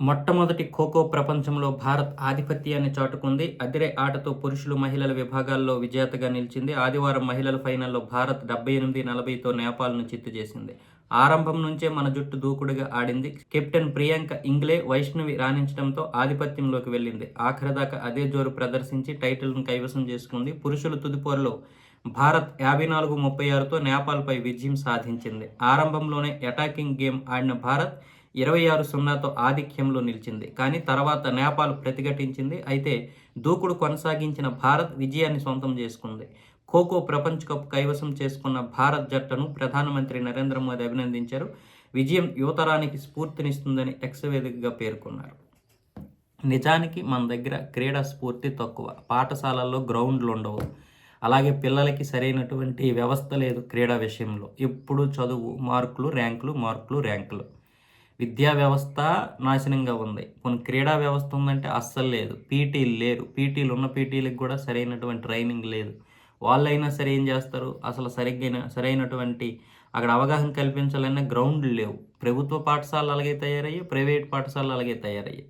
మొట్టమొదటి ఖోఖో ప్రపంచంలో భారత్ ఆధిపత్యాన్ని చాటుకుంది. అదిరే ఆటతో పురుషులు మహిళల విభాగాల్లో విజేతగా నిలిచింది. ఆదివారం మహిళల ఫైనల్లో భారత్ డెబ్బై ఎనిమిది నలభైతో నేపాల్ను చిత్తు చేసింది. ఆరంభం నుంచే మన జట్టు దూకుడుగా ఆడింది. కెప్టెన్ ప్రియాంక ఇంగ్లే వైష్ణవి రాణించడంతో ఆధిపత్యంలోకి వెళ్ళింది. ఆఖరిదాకా అదే జోరు ప్రదర్శించి టైటిల్ను కైవసం చేసుకుంది. పురుషుల తుదిపోరులో భారత్ యాభై నాలుగు ముప్పై ఆరుతో నేపాల్పై విజయం సాధించింది. ఆరంభంలోనే అటాకింగ్ గేమ్ ఆడిన భారత్ ఇరవై ఆరు సున్నాతో ఆధిక్యంలో నిలిచింది. కానీ తర్వాత నేపాల్ ప్రతిఘటించింది. అయితే దూకుడు కొనసాగించిన భారత్ విజయాన్ని సొంతం చేసుకుంది. ఖోఖో ప్రపంచ కప్ కైవసం చేసుకున్న భారత్ జట్టును ప్రధానమంత్రి నరేంద్ర మోదీ అభినందించారు. విజయం యువతరానికి స్ఫూర్తినిస్తుందని ఎక్స్ వేదికగా పేర్కొన్నారు. నిజానికి మన దగ్గర క్రీడా స్ఫూర్తి తక్కువ. పాఠశాలల్లో గ్రౌండ్లు ఉండవు అలాగే పిల్లలకి సరైనటువంటి వ్యవస్థ లేదు క్రీడా విషయంలో. ఎప్పుడు చదువు మార్కులు ర్యాంకులు మార్కులు ర్యాంకులు. విద్యా వ్యవస్థ నాశనంగా ఉంది. కొన్ని క్రీడా వ్యవస్థ ఉందంటే అస్సలు లేదు. పీటీలు లేరు. పీటీలు ఉన్న పీటీలకు కూడా సరైనటువంటి ట్రైనింగ్ లేదు. వాళ్ళైనా సరే ఏం చేస్తారు? అసలు సరిగ్గా సరైనటువంటి అక్కడ అవగాహన కల్పించాలన్న గ్రౌండ్లు లేవు. ప్రభుత్వ పాఠశాలలు అలాగే తయారయ్యాయి ప్రైవేట్ పాఠశాలలు అలాగే తయారయ్యాయి.